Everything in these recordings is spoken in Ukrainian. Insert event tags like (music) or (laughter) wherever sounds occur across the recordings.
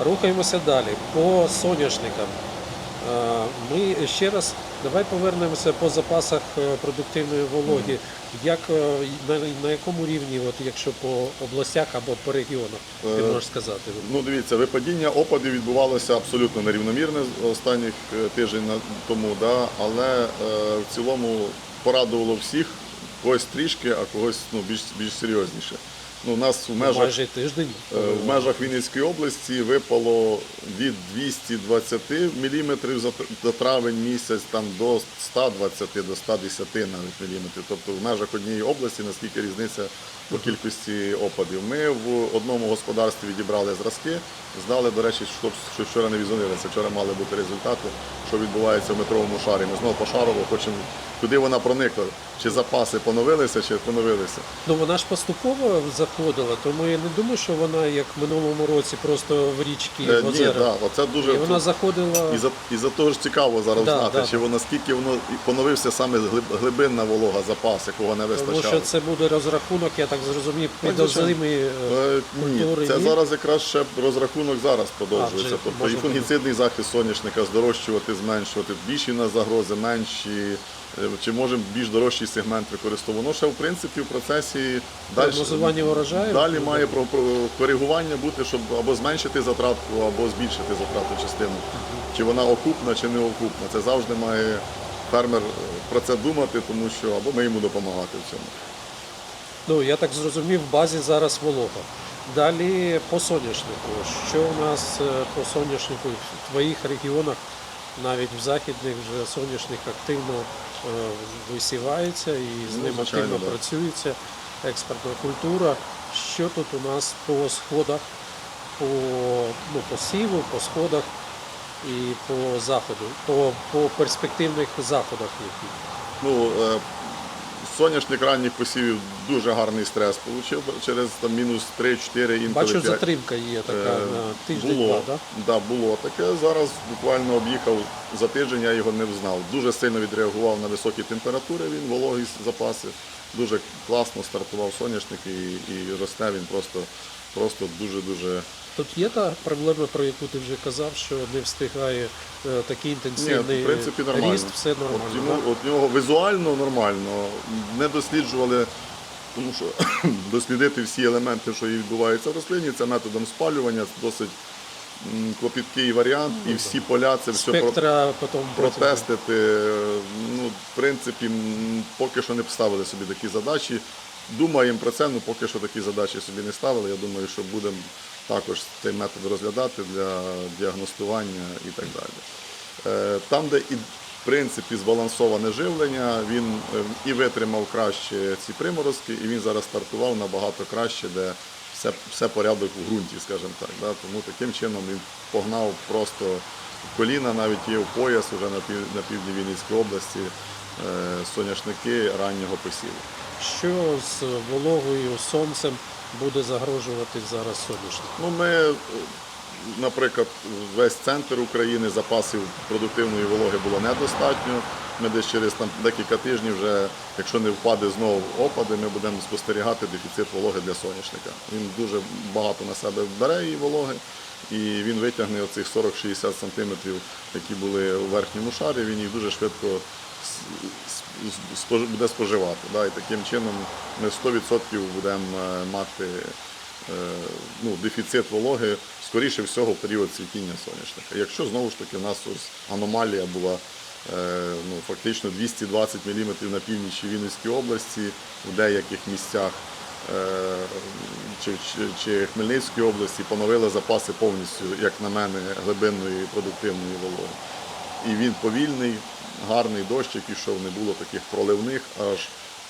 Рухаємося далі. По соняшникам. Е, Ми ще раз давай повернемося по запасах е, продуктивної вологи. Як е, на, на якому рівні, от якщо по областях або по регіонах, ти можеш сказати? Ну, дивіться, випадіння опадів відбувалося абсолютно нерівномірне останніх тиждень тому, да, але в цілому порадувало всіх, когось трішки, а когось ну, більш, більш серйозніше. Ну, у нас в межах, Майже тиждень. е, в межах Вінницької області випало від 220 мм за, травень місяць там, до 120 до 110 навіть міліметрів. Тобто в межах однієї області, наскільки різниця по кількості опадів. Ми в одному господарстві відібрали зразки, здали, до речі, що, що вчора не відзвонилися, вчора мали бути результати, що відбувається в метровому шарі. Ми знову пошарово хочемо, куди вона проникла, чи запаси поновилися, чи поновилися. Ну вона ж поступово заходила, тому я не думаю, що вона як в минулому році просто в річки Е, в Ні, озера. да, оце дуже І вона заходила. І за, і за того ж цікаво зараз Да, знати, да, чи воно наскільки воно і поновився саме глиб- глибинна волога, запас, якого не Тому що це буде розрахунок, я так зрозумів, під звичайно. е, Е, Ні, культури. це ні? зараз якраз ще розрахунок зараз А, продовжується. тобто і фунгіцидний захист соняшника здорожчувати, зменшувати, більші на загрози, менші. Е, Чи можемо більш дорожчий сегмент використовувати? Воно ще в принципі в процесі далі, урожаю? далі має про, про коригування бути, щоб або зменшити затратку, або збільшити затратну частину. Чи вона окупна, чи не окупна. Це завжди має фермер е, про це думати, тому що або ми йому допомагати в цьому. Ну, я так зрозумів, в базі зараз волога. Далі по соняшнику. Що у нас е, по соняшнику в твоїх регіонах, навіть в західних вже соняшник активно висівається і з Ну, ним звичайно, активно да. працюється експортна культура. Що тут у нас по сходах, по, ну, по сіву, по сходах і по заходу, по, по перспективних заходах яких? Ну, е, соняшник ранніх посівів дуже гарний стрес отримав через там, мінус 3-4 інколи Бачу, 5. затримка є така Е, на тиждень-два, було, да? да, було таке. Зараз буквально об'їхав за тиждень, я його не взнав. Дуже сильно відреагував на високі температури, він вологість запаси. Дуже класно стартував соняшник і, і росте він просто, просто дуже-дуже. Тут є та проблема, про яку ти вже казав, що не встигає е, такий Ні, інтенсивний в принципі нормально. ріст, все нормально. От йому, от нього візуально нормально. Не досліджували, тому що (coughs) дослідити всі елементи, що і відбуваються в рослині, це методом спалювання, досить клопіткий варіант, і всі поля це все Спектра потім протестити. Ну, в принципі, поки що не поставили собі такі задачі. Думаємо про це, ну поки що такі задачі собі не ставили. Я думаю, що будемо також цей метод розглядати для діагностування і так далі. Е, Там, де і в принципі збалансоване живлення, він е, і витримав краще ці приморозки, і він зараз стартував набагато краще, де все, все порядок в ґрунті, скажімо так. Да? Тому таким чином він погнав просто коліна, навіть є в пояс уже на, пів, на півдні Вінницької області е, соняшники раннього посіву. Що з вологою, сонцем буде загрожувати зараз соняшник? Ну, ми, е, наприклад, весь центр України запасів продуктивної вологи було недостатньо. Ми десь через там, декілька тижнів, вже, якщо не впаде знову опади, ми будемо спостерігати дефіцит вологи для соняшника. Він дуже багато на себе бере її вологи, і він витягне оцих 40-60 сантиметрів, які були у верхньому шарі, він їх дуже швидко буде споживати. Да? І таким чином ми 100% будемо е, мати е, ну, дефіцит вологи, скоріше всього, в період цвітіння соняшника. Якщо знову ж таки у нас ось аномалія була ну, фактично 220 мм на північі Вінницької області, в деяких місцях е, чи, чи, чи Хмельницької області поновили запаси повністю, як на мене, глибинної продуктивної вологи. І він повільний, гарний дощ, який ішов, не було таких проливних, аж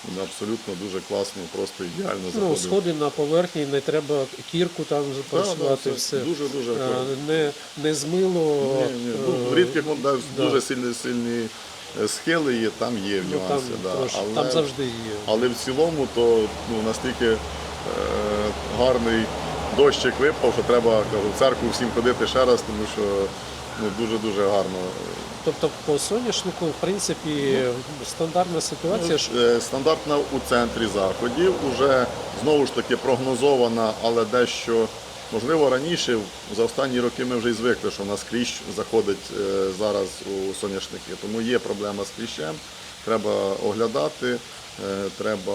він абсолютно дуже класно, просто ідеально Ну, сходи на поверхні, не треба кірку там працювати, да, все. все дуже-дуже Е, акуратно. Не, не змило. Ні, ні. Ну, в е, рідких ну, да, дуже сильні, сильні е, схили є, там є ну, там, нюанси. да. трошки, але, там завжди є. але в цілому то ну, настільки е, гарний дощик випав, що треба в церкву всім ходити ще раз, тому що ну, дуже-дуже гарно. Тобто по соняшнику, в принципі, стандартна ситуація. що Е, Стандартна у центрі заходів, уже знову ж таки прогнозована, але дещо Можливо, раніше, за останні роки ми вже й звикли, що у нас кліщ заходить е, зараз у соняшники. Тому є проблема з кліщем, треба оглядати, е, треба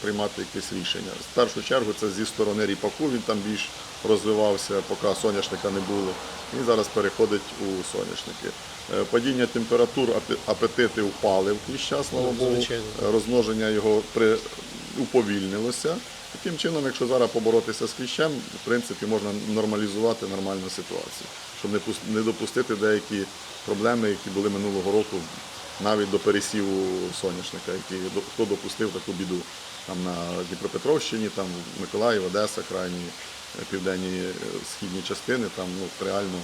приймати якісь рішення. В першу чергу це зі сторони ріпаку, він там більш розвивався, поки соняшника не було. Він зараз переходить у соняшники. Е, Падіння температур, апетити впали в кліща, слава Ну, Богу. Розмноження його при... уповільнилося. Таким чином, якщо зараз поборотися з кліщем, в принципі, можна нормалізувати нормальну ситуацію, щоб не допустити деякі проблеми, які були минулого року, навіть до пересіву соняшника, які хто допустив таку біду. Там на Дніпропетровщині, там Миколаїв, Одеса, крайні е, південні е, східні частини, там ну, реально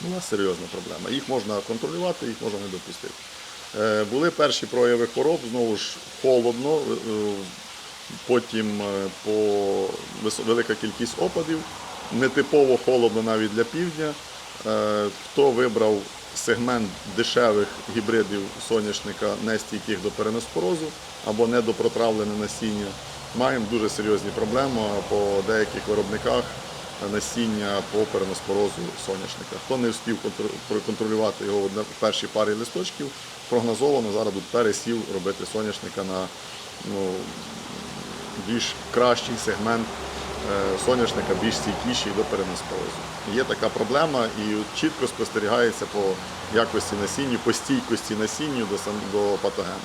була серйозна проблема. Їх можна контролювати, їх можна не допустити. Е, Були перші прояви хвороб, знову ж холодно, потім по велика кількість опадів, нетипово холодно навіть для півдня. Хто вибрав сегмент дешевих гібридів соняшника, не стійких до переноспорозу або не до протравлене насіння, маємо дуже серйозні проблеми по деяких виробниках насіння по переноспорозу соняшника. Хто не встиг контр- проконтролювати його в першій парі листочків, прогнозовано зараз будуть пересів робити соняшника на ну, більш кращий сегмент соняшника, більш стійкіший до переноспорозу. Є така проблема і чітко спостерігається по якості насіння, по стійкості насінню до, сам- до патогену.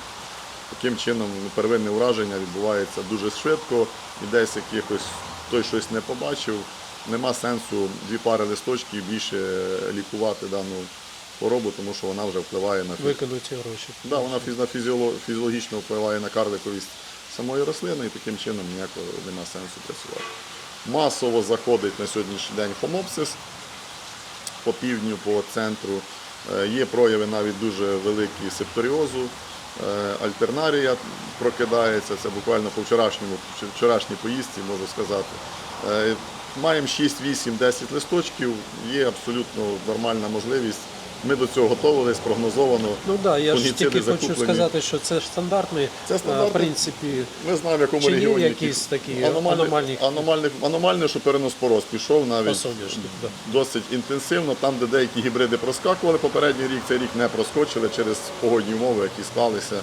Таким чином ну, первинне ураження відбувається дуже швидко і десь якихось той щось не побачив. Нема сенсу дві пари листочків більше лікувати дану хворобу, тому що вона вже впливає на Викинуті гроші. Да, вона фіз- на фізіологічно впливає на карликовість самої рослини і таким чином ніякого нема сенсу працювати. Масово заходить на сьогоднішній день хомопсис по півдню, по центру. Е, Є прояви навіть дуже великі септоріозу. Е, Альтернарія прокидається, це буквально по вчорашньому, вчорашній поїздці, можу сказати. Е, Маємо 6, 8, 10 листочків, є абсолютно нормальна можливість. Ми до цього готувалися, прогнозовано. Ну так, я ж тільки хочу сказати, що це ж стандартний, Це е, в принципі, Ми знаємо, в якому Чи регіоні якісь такі аномальні, аномальні- аномальні, що переноспороз пішов навіть. Да. досить інтенсивно. Там, де деякі гібриди проскакували попередній рік, цей рік не проскочили через погодні умови, які склалися,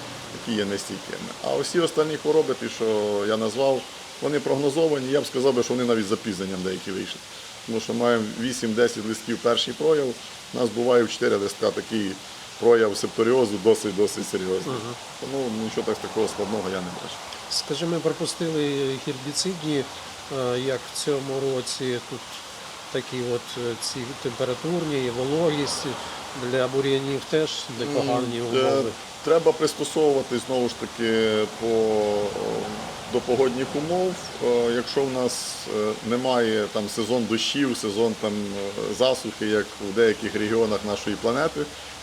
які є нестійкими. А усі останні хвороби, ті, що я назвав, вони прогнозовані. Я б сказав, би, що вони навіть з запізненням деякі вийшли. Тому що маємо 8-10 листків перший прояв. У нас буває в 4 листка такий прояв септоріозу досить-досить серйозний. Тому нічого так такого складного я не бачу. Скажи, ми пропустили гербіцидні, е, як в цьому році тут такі от е, ці температурні, і вологість для бур'янів теж непогані Е, умови. Треба пристосовуватись знову ж таки по, до погодних умов. Е, Якщо в нас е, немає там сезон дощів, сезон там е, засухи, як в деяких регіонах нашої планети.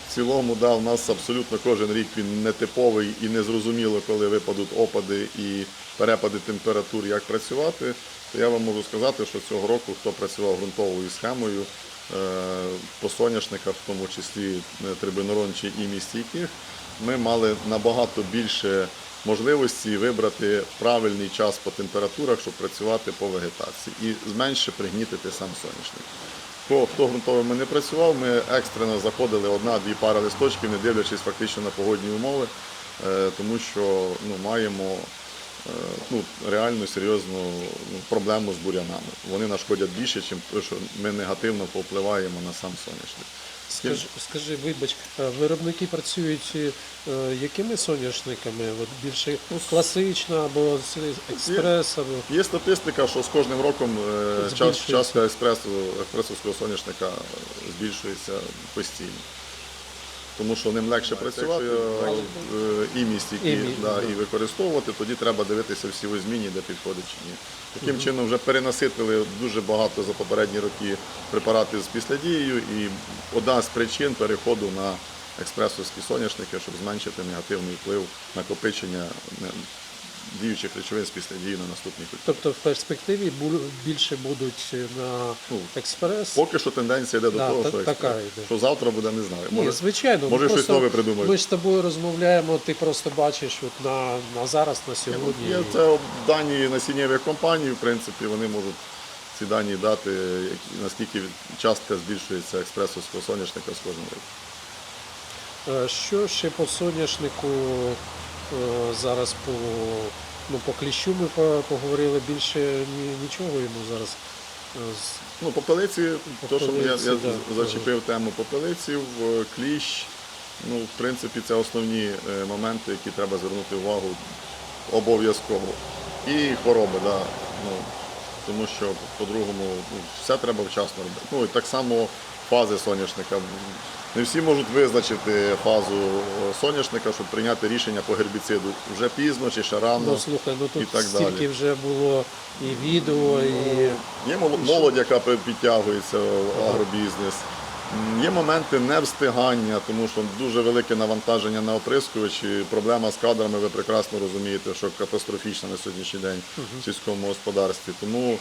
В цілому, да, у нас абсолютно кожен рік він нетиповий і незрозуміло, коли випадуть опади і перепади температур, як працювати. То я вам можу сказати, що цього року, хто працював ґрунтовою схемою, по соняшниках, в тому числі трибинорон чи і містійких, ми мали набагато більше можливості вибрати правильний час по температурах, щоб працювати по вегетації і зменше пригнітити сам соняшник. Хто, хто не працював, ми екстрено заходили одна-дві пари листочків, не дивлячись фактично на погодні умови, е, тому що ну, маємо е, ну, реально серйозну ну, проблему з бур'янами. Вони нашкодять більше, що ми негативно повпливаємо на сам соняшник. Скажи, скажи, вибач, виробники працюють е, якими соняшниками? От більше класична або експрес, або Є статистика, що з кожним роком е, час, частка експресу еспресовського соняшника збільшується постійно. Тому що ним легше працювати е, і місті, які, і, да, і використовувати, тоді треба дивитися всі зміні, де підходить чи ні. Таким чином вже перенаситили дуже багато за попередні роки препарати з післядією, і одна з причин переходу на експресовські соняшники, щоб зменшити негативний вплив накопичення не- діючих речовин з післядії на наступні культури. тобто в перспективі більше будуть на Ну, експрес. Поки що тенденція йде до Да, того, та- що, така йде. що завтра буде, не знаю. Ні, звичайно, може ми щось просто- нове придумають. Ми ж з тобою розмовляємо, ти просто бачиш от на, на зараз, на сьогодні. Є це дані насіннєвих компаній, в принципі, вони можуть ці дані дати, наскільки частка збільшується експресовського соняшника з кожним роком. Е, Що ще по соняшнику е, зараз по, ну, по кліщу ми поговорили більше ні- нічого йому зараз. е, Ну, попелиці, то, що я, я да. зачепив тему попелиців, е, кліщ. Ну, в принципі, це основні е, моменти, які треба звернути увагу обов'язково. І хвороби, да. ну, тому що по-другому ну, все треба вчасно робити. Ну і так само фази соняшника. Не всі можуть визначити фазу е, соняшника, щоб прийняти рішення по гербіциду. Вже пізно чи ще рано. Ну слухай, ну і так стільки далі. вже було і відео, і Є мол- молодь, яка підтягується в агробізнес. Є моменти невстигання, тому що дуже велике навантаження на оприскувачі. Проблема з кадрами, ви прекрасно розумієте, що катастрофічна на сьогоднішній день в сільському господарстві. Тому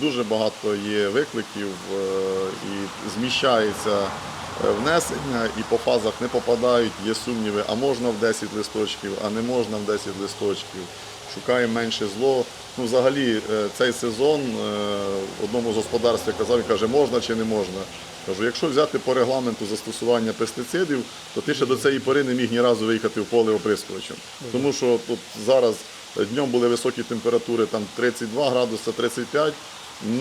дуже багато є викликів е, і зміщається е, внесення, і по фазах не попадають, є сумніви, а можна в 10 листочків, а не можна в 10 листочків. Шукаємо менше зло. Ну, взагалі, е, цей сезон в одному з господарств я казав, він каже, можна чи не можна. Кажу, якщо взяти по регламенту застосування пестицидів, то ти ще до цієї пори не міг ні разу виїхати в поле оприскувачем. Тому що тут зараз днем були високі температури, там 32 градуси, 35.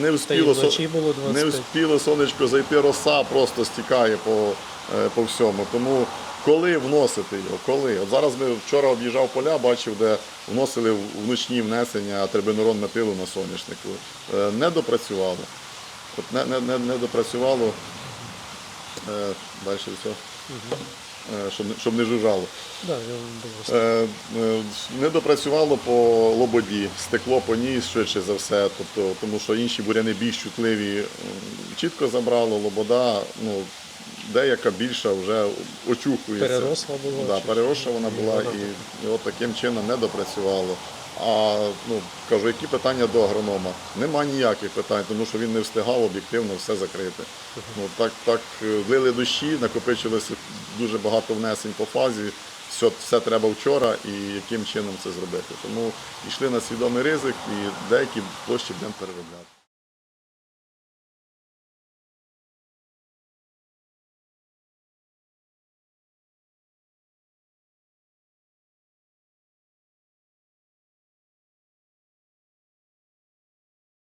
Не со- було не 25. сонечко зайти, роса просто стікає по, е, по всьому. Тому коли вносити його? Коли? От зараз ми вчора об'їжджав поля, бачив, де вносили в- вночні внесення трибенурон метилу на соняшнику. Е, Не допрацювало. От не, не, не, не допрацювало. Е, Далі все. Щоб, не- щоб не жужжало. да, я Е, е, Не допрацювало по лободі, стекло по ній швидше за все, тобто, тому що інші буряни більш чутливі чітко забрало, лобода, ну, деяка більша вже очухується. Переросла була, Да, переросла вона була і, і от таким чином не допрацювало. А ну, кажу, які питання до агронома? Нема ніяких питань, тому що він не встигав об'єктивно все закрити. Ну, так, так лили влили дощі, накопичилося дуже багато внесень по фазі. Все, все треба вчора і яким чином це зробити. Тому йшли на свідомий ризик і деякі площі будемо переробляти.